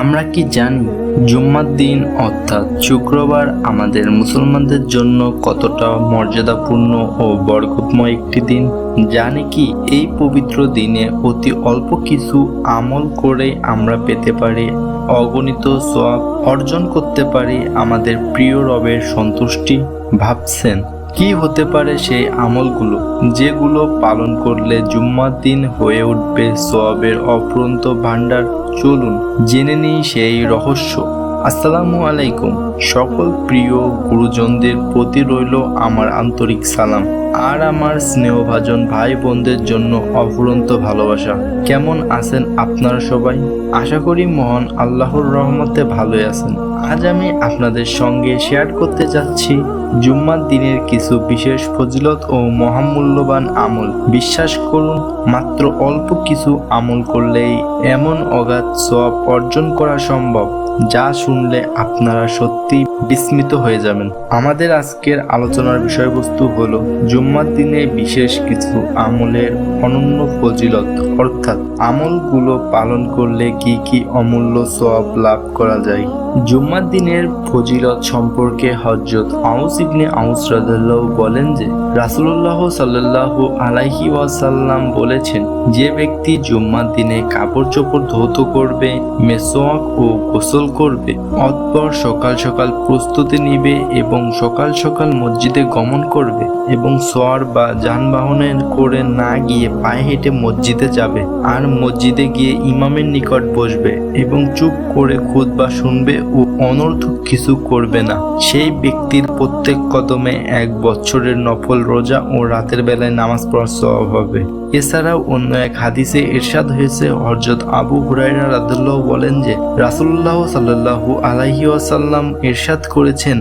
আমরা কি জানি জুম্মার দিন অর্থাৎ শুক্রবার আমাদের মুসলমানদের জন্য কতটা মর্যাদাপূর্ণ ও বরকতময় একটি দিন? জানি কি এই পবিত্র দিনে অতি অল্প কিছু আমল করে আমরা পেতে পারি, অগণিত সওয়াব অর্জন করতে পারি আমাদের প্রিয় রবের সন্তুষ্টি, ভাবছেন। কি হতে পারে সেই আমলগুলো? যেগুলো পালন করলে জুম্মার দিন হয়ে উঠবে সোয়াবের অফুরন্ত ভাণ্ডার চলুন জেনে নিই সেই রহস্য। আসসালামু আলাইকুম। সকল প্রিয় গুরুজনদের প্রতি রইল আমার আন্তরিক সালাম আর আমার স্নেহভাজন ভাই বোনদের জন্য অফুরন্ত ভালোবাসা। কেমন আছেন আপনারা সবাই? আশা করি মহান আল্লাহর রহমতে ভালোই আছেন। আজ আমি আপনাদের সঙ্গে শেয়ার করতে যাচ্ছি জুম্মার দিনের কিছু বিশেষ ফজিলত ও মহামূল্যবান আমল। বিশ্বাস করুন, মাত্র অল্প কিছু আমল করলেই এমন অগাধ সব অর্জন করা সম্ভব, যা শুনলে আপনারা সত্যি বিস্মিত হয়ে যাবেন। আমাদের আজকের আলোচনার বিষয়বস্তু হলো জুম্মার দিনে বিশেষ কিছু আমলের অনন্য ফজিলত। অর্থাৎ, আমলগুলো পালন করলে কি কি অমূল্য সব লাভ করা যায়? জুম্মার দিনের ফজিলত সম্পর্কে হজরত আউস ইবনে আউস রাদিয়াল্লাহু বলেন যে, রাসূলুল্লাহ সাল্লাল্লাহু আলাইহি ওয়াসাল্লাম বলেছেন, যে ব্যক্তি জুম্মার দিনে কাপড় চোপড় ধৌত করবে মেসোয়াক ও গোসল করবে, অতপর সকাল সকাল প্রস্তুতি নিবে এবং সকাল সকাল মসজিদে গমন করবে এবং সোয়ার বা যানবাহনে করে না গিয়ে পায়ে হেঁটে মসজিদে যাবে, আর মসজিদে গিয়ে ইমামের নিকট বসবে এবং চুপ করে খুদ বা শুনবে ও অনর্থক কিছু করবে না। সেই ব্যক্তির প্রত্যেক কদমে এক বছরের নফল রোজা ও রাতের বেলায় নামাজ পড়ার স্বভাব হবে। এছাড়াও অন্য এক হাদিসে ইরশাদ হয়েছে হজরত আবু হুরাইরা রাদুল্লাহ বলেন যে রাসুল্লাহ সাল্লাহু আলাইহি ওয়াসাল্লাম ইরশাদ করেছেন,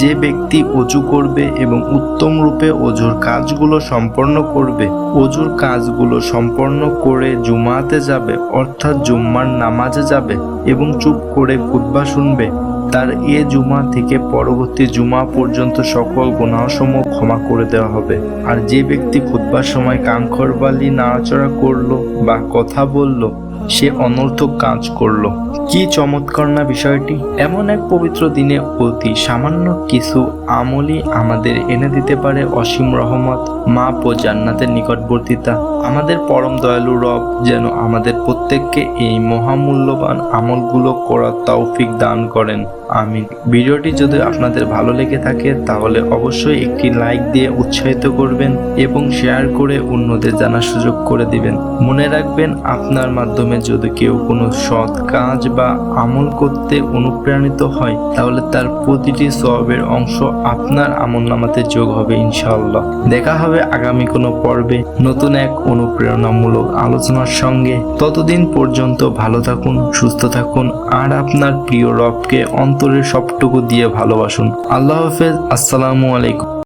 যে ব্যক্তি অজু করবে এবং উত্তম রূপে অজুর কাজগুলো সম্পন্ন করবে অজুর কাজগুলো সম্পন্ন করে জুমাতে যাবে, অর্থাৎ জুম্মার নামাজে যাবে এবং চুপ করে খুতবা শুনবে তার এ জুমা থেকে পরবর্তী জুমা পর্যন্ত সকল গুণাসমূহ ক্ষমা করে দেওয়া হবে। আর যে ব্যক্তি খুতবার সময় কাঙ্ক্ষর বালি নাড়াচড়া করল বা কথা বলল সে অনর্থক কাজ করল। কি চমৎকার না বিষয়টি? এমন এক পবিত্র দিনে অতি সামান্য কিছু আমলই আমাদের এনে দিতে পারে অসীম রহমত। মা ও জান্নাতের নিকটবর্তিতা। আমাদের পরম দয়ালু রব যেন আমাদের প্রত্যেককে এই মহামূল্যবান আমলগুলো করার তৌফিক দান করেন। আমিন ভিডিওটি যদি আপনাদের ভালো লেগে থাকে, তাহলে অবশ্যই একটি লাইক দিয়ে উৎসাহিত করবেন এবং শেয়ার করে অন্যদের জানার সুযোগ করে দিবেন। মনে রাখবেন, আপনার মাধ্যমে যদি কেউ কোনো সৎ কাজ বা আমল করতে অনুপ্রাণিত হয়, তাহলে তার প্রতিটি সবের অংশ আপনার আমল নামাতে যোগ হবে, ইনশাআল্লাহ। দেখা হবে আগামী কোনো পর্বে নতুন এক অনুপ্রেরণামূলক আলোচনার সঙ্গে। ততদিন পর্যন্ত ভালো থাকুন, সুস্থ থাকুন, আর আপনার প্রিয় রবকে অন্তরের সবটুকু দিয়ে ভালোবাসুন। আল্লাহ হাফেজ। আসসালামু আলাইকুম।